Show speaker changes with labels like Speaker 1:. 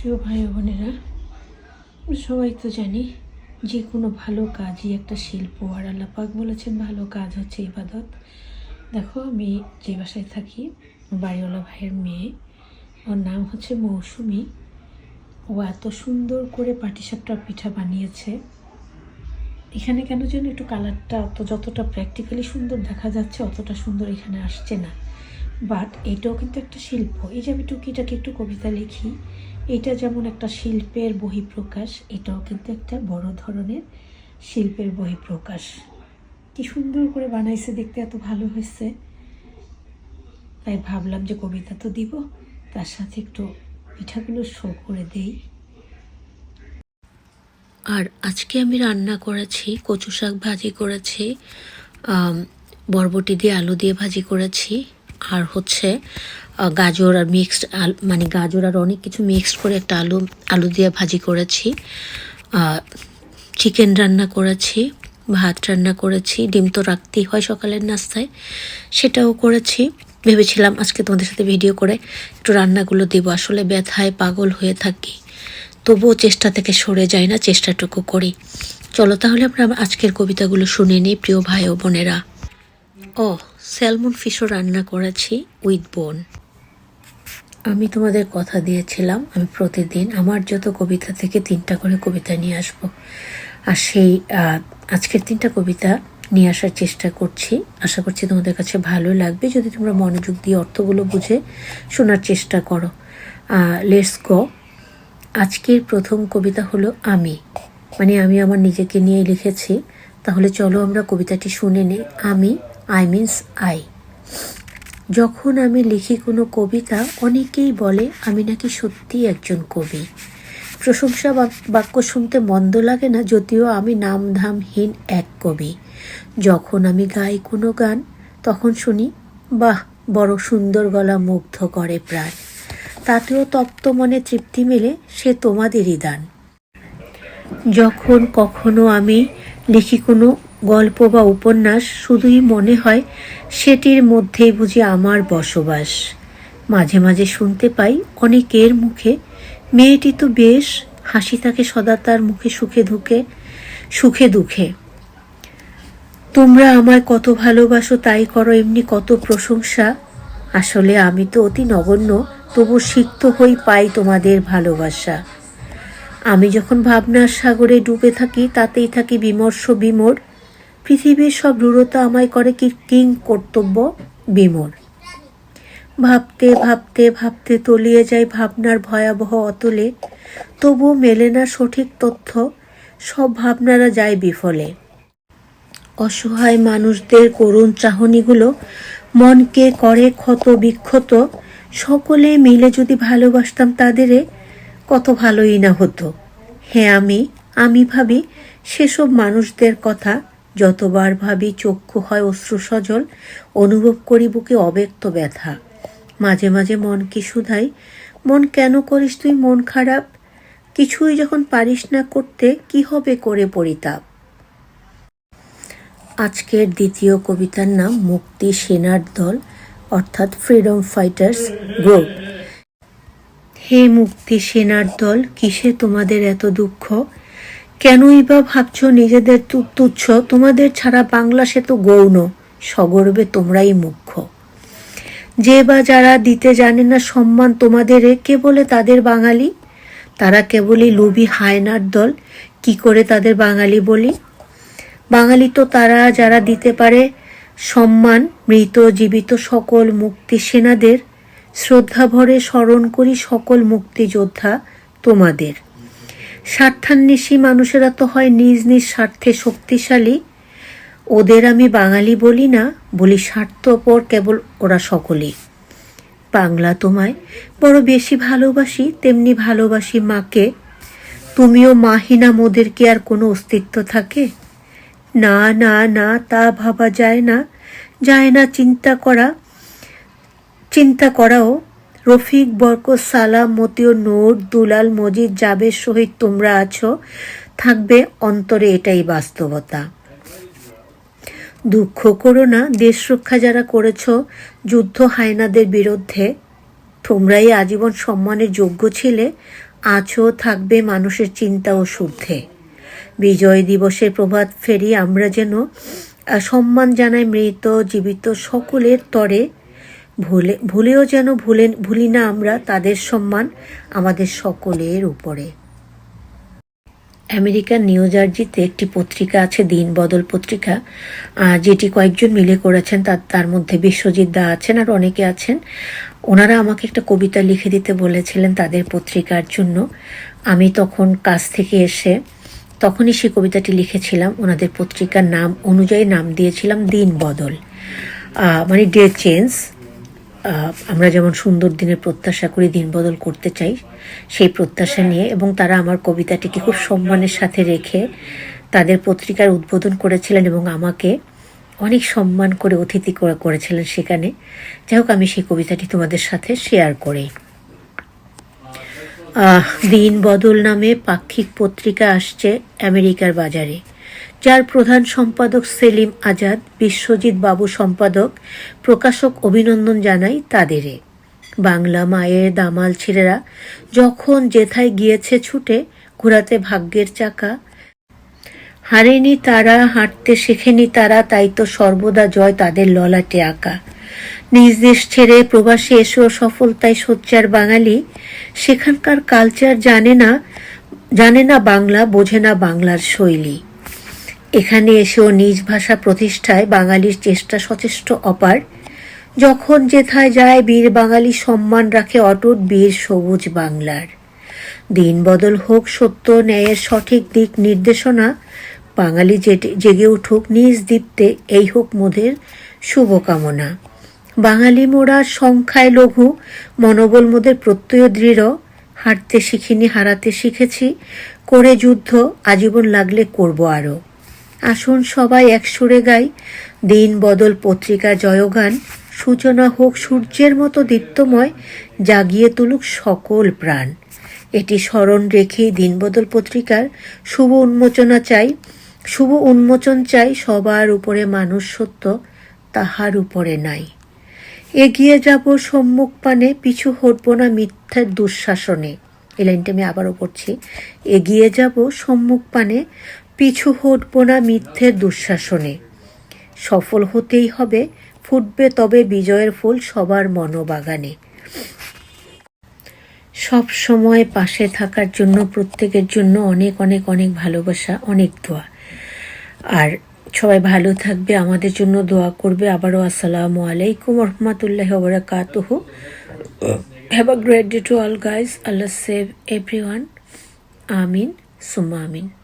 Speaker 1: প্রিয় ভাই বোনেরা সবাই তো জানি যে কোনো ভালো কাজই একটা শিল্প, আর আল্লাপাক বলেছেন ভালো কাজ হচ্ছে ইবাদত। দেখো, আমি যে বাসায় থাকি বাড়িওয়ালা ভাইয়ের মেয়ে, ওর নাম হচ্ছে মৌসুমি। ও এত সুন্দর করে পাটিসাপটা পিঠা বানিয়েছে। এখানে কেন যেন একটু কালারটা অত যতটা প্র্যাকটিক্যালি সুন্দর দেখা যাচ্ছে, অতটা সুন্দর এখানে আসছে না। বাট এটাও কিন্তু একটা শিল্প। এই যে আমি টুকিটাকে একটু কবিতা লিখি এটা যেমন একটা শিল্পের বহিঃপ্রকাশ, এটাও কিন্তু একটা বড় ধরনের শিল্পের বহিঃপ্রকাশ। কি সুন্দর করে বানাইছে, দেখতে এত ভালো হয়েছে। তাই ভাবলাম যে কবিতা তো দিব, তার সাথে একটু পিঠাগুলো শো করে দেই। আর আজকে আমি রান্না করেছি, কচু শাক ভাজি করেছি বরবটি দিয়ে আলু দিয়ে ভাজি করেছি। আর হচ্ছে গাজর আর মিক্সড আল মানে গাজর আর অনেক কিছু মিক্সড করে একটা আলু আলু দিয়ে ভাজি করেছি। চিকেন রান্না করেছি, ভাত রান্না করেছি, ডিম তো রাখতেই হয় সকালের নাস্তায়, সেটাও করেছি। ভেবেছিলাম আজকে তোমাদের সাথে ভিডিও করে একটু রান্নাগুলো দেব। আসলে ব্যথায় পাগল হয়ে থাকি, তবুও চেষ্টা থেকে সরে যায় না, চেষ্টাটুকু করি। চলো তাহলে আমরা আজকের কবিতাগুলো শুনে নিই, প্রিয় ভাই ও বোনেরা। ও, স্যালমন ফিশও রান্না করেছি উইথ বোন। আমি তোমাদের কথা দিয়েছিলাম, আমি প্রতিদিন আমার যত কবিতা থেকে তিনটা করে কবিতা নিয়ে আসব। আর সেই আজকের তিনটা কবিতা নিয়ে আসার চেষ্টা করছি। আশা করছি তোমাদের কাছে ভালো লাগবে। যদি তোমরা মনোযোগ দিয়ে অর্থগুলো বুঝে শোনার চেষ্টা করো। লেটস গো আজকের প্রথম কবিতা হলো আমি। মানে আমি আমার নিজেকে নিয়ে লিখেছি। তাহলে চলো আমরা কবিতাটি শুনে নিই। আমি আই মিন্স আই যখন আমি লিখি কোনো কবিতা, অনেকেই বলে, আমি নাকি সত্যিই একজন কবি। প্রশংসা বাক্য শুনতে মন্দ লাগে না, যদিও আমি নামধামহীন এক কবি। যখন আমি গাই কোনো গান, তখন শুনি, বাহ, বড় সুন্দর গলা মুগ্ধ করে প্রাণ। তাতেও তপ্ত মনে তৃপ্তি মেলে, সে তোমাদেরই দান। যখন কখনো আমি লিখি কোনো গল্প বা উপন্যাস শুধুই মনে হয়, সেটির মধ্যেই বুঝি আমার বসবাস। মাঝে মাঝে শুনতে পাই অনেকের মুখে, মেয়েটি তো বেশ, হাসি থাকে সদা তার মুখে সুখে দুঃখে সুখে দুঃখে। তোমরা আমায় কত ভালোবাসো, তাই করো এমনি কত প্রশংসা। আসলে আমি তো অতি নগণ্য, তবু সিক্ত হই পাই তোমাদের ভালোবাসা। আমি যখন ভাবনার সাগরে ডুবে থাকি, তাতেই থাকি বিমর্ষ বিমোর পৃথিবীর সব রূঢ়তা আমায় করে কি কিং কর্তব্য? বিমোর ভাবতে ভাবতে ভাবতে তলিয়ে যায় ভাবনার ভয়াবহ অতলে। তবু মেলে না সঠিক তথ্য, সব ভাবনারা যায় বিফলে। অসহায় মানুষদের করুণ চাহনিগুলো, মনকে করে ক্ষত বিক্ষত সকলে মিলে যদি ভালোবাসতাম তাদেরে, কত ভালোই না হতো। হ্যাঁ আমি আমি ভাবি, সেসব মানুষদের কথা যতবার ভাবি চক্ষু হয় অশ্রু সজল অনুভব করি বুকে অব্যক্ত ব্যথা। মাঝে মাঝে মনকে শুধাই, মন কেন করিস তুই মন খারাপ? কিছুই যখন পারিস না করতে কি হবে করে পরিতাপ? আজকের দ্বিতীয় কবিতার নাম মুক্তি সেনার দল, অর্থাৎ ফ্রিডম ফাইটার্স গ্রুপ হে মুক্তি সেনার দল, কিসে তোমাদের এত দুঃখ? কেনই বা ভাবছ নিজেদের তুচ্ছ? তোমাদের ছাড়া বাংলা সে তো গৌণ। সগর্বে তোমরাই মুখ্য যে বা যারা দিতে জানে না সম্মান তোমাদের কে বলে তাদের বাঙালি? তারা কেবলই লোভী হায়নার দল। কি করে তাদের বাঙালি বলি? বাঙালি তো তারা, যারা দিতে পারে সম্মান, মৃত জীবিত সকল মুক্তি সেনাদের। শ্রদ্ধা ভরে স্মরণ করি সকল মুক্তিযোদ্ধা তোমাদের। স্বার্থান্বেষী মানুষেরা তো হয় নিজ নিজ স্বার্থে শক্তিশালী। ওদের আমি বাঙালি বলি না, বলি স্বার্থপর কেবল ওরা সকলেই। বাংলা তোমায় বড় বেশি ভালোবাসি, তেমনি ভালোবাসি মাকে। তুমিও মাহিনা মোদের কি আর কোনো অস্তিত্ব থাকে? না না না, তা ভাবা যায় না যায় না চিন্তা করা, চিন্তা করাও রফিক, বরকত, সালাম মতিও নূর, দুলাল, মজিদ জাবের সহিত তোমরা আছো। থাকবে অন্তরে এটাই বাস্তবতা। দুঃখ করো না, দেশ রক্ষা যারা করেছ, যুদ্ধ হায়নাদের বিরুদ্ধে, তোমরাই আজীবন সম্মানের যোগ্য ছিলে আছো থাকবে মানুষের চিন্তা ও শুদ্ধে বিজয় দিবসের প্রভাত ফেরি আমরা যেন সম্মান জানাই মৃত, জীবিত সকলের তরে ভুলে, ভুলেও যেন ভুলেন ভুলি না আমরা তাদের সম্মান আমাদের সকলের উপরে। আমেরিকার নিউ জার্জিতে একটি পত্রিকা আছে, দিন বদল পত্রিকা। যেটি কয়েকজন মিলে করেছেন, তার তার মধ্যে বিশ্বজিৎ দা আছেন আর অনেকে আছেন। ওনারা আমাকে একটা কবিতা লিখে দিতে বলেছিলেন তাদের পত্রিকার জন্য। আমি তখন কাজ থেকে এসে তখনই সেই কবিতাটি লিখেছিলাম। ওনাদের পত্রিকার নাম অনুযায়ী নাম দিয়েছিলাম, দিন বদল। মানে ডে চেঞ্জ। আমরা যেমন সুন্দর দিনের প্রত্যাশা করি, দিন বদল করতে চাই, সেই প্রত্যাশা নিয়ে এবং তারা আমার কবিতাটিকে খুব সম্মানের সাথে রেখে তাদের পত্রিকার উদ্বোধন করেছিলেন এবং আমাকে অনেক সম্মান করে অতিথি করে করেছিলেন সেখানে। যাই হোক, আমি সেই কবিতাটি তোমাদের সাথে শেয়ার করি। দিন বদল নামে পাক্ষিক পত্রিকা আসছে আমেরিকার বাজারে। যার প্রধান সম্পাদক সেলিম আজাদ, বিশ্বজিৎ বাবু সম্পাদক, প্রকাশক অভিনন্দন জানাই তাদেরে বাংলা মায়ের দামাল ছেলেরা যখন যেথায় গিয়েছে ছুটে ঘোরাতে ভাগ্যের চাকা। হারেনি তারা, হাঁটতে শেখেনি তারা, তাই তো সর্বদা জয় তাদের ললাটে আঁকা। নিজ দেশ ছেড়ে প্রবাসে এসেও সফলতায় সোচ্চার বাঙালি। সেখানকার কালচার জানে না জানে না বাংলা, বোঝে না বাংলার শৈলী। এখানে এসেও নিজ ভাষা প্রতিষ্ঠায় বাঙালির চেষ্টা সচেষ্ট অপার। যখন যেথায় যায় বীর বাঙালি সম্মান রাখে অটুট বীর সবুজ বাংলার। দিন বদল হোক সত্য ন্যায়ের সঠিক দিক নির্দেশনা, বাঙালি জেগে উঠুক নিজ দীপ্তে, এই হোক মোদের শুভকামনা। বাঙালি মোরা সংখ্যায় লঘু, মনোবল মোদের প্রত্যয় দৃঢ়। হারতে শিখিনি, হারাতে শিখেছি, করে যুদ্ধ, আজীবন লাগলে করব আরও। আসুন সবাই এক সুরে গাই। দিন বদল পত্রিকা জয়গান। সূচনা হোক সূর্যের মতো দীপ্তময়, জাগিয়ে তুলুক সকল প্রাণ। এটি স্মরণ রেখেই দিনবদল পত্রিকার শুভ উন্মোচনা চাই। শুভ উন্মোচন চাই সবার উপরে মানুষ সত্য, তাহার উপরে নাই। এগিয়ে যাব সম্মুখ পানে, পিছু হটব না মিথ্যার দুঃশাসনে। এই লাইনটা আমি আবারও পড়ছি। এগিয়ে যাব সম্মুখ পানে পিছু হটব না মিথ্যের দুঃশাসনে। সফল হতেই হবে, ফুটবে তবে বিজয়ের ফুল সবার মনোবাগানে। সব সময় পাশে থাকার জন্য, প্রত্যেকের জন্য অনেক অনেক অনেক ভালোবাসা, অনেক দোয়া। আর সবাই ভালো থাকবে, আমাদের জন্য দোয়া করবে। আবারও আসসালামু আলাইকুম রহমতুল্লাহ বারাকাতুহু have a great day to all guys Allah save everyone আমিন সুম্মা আমিন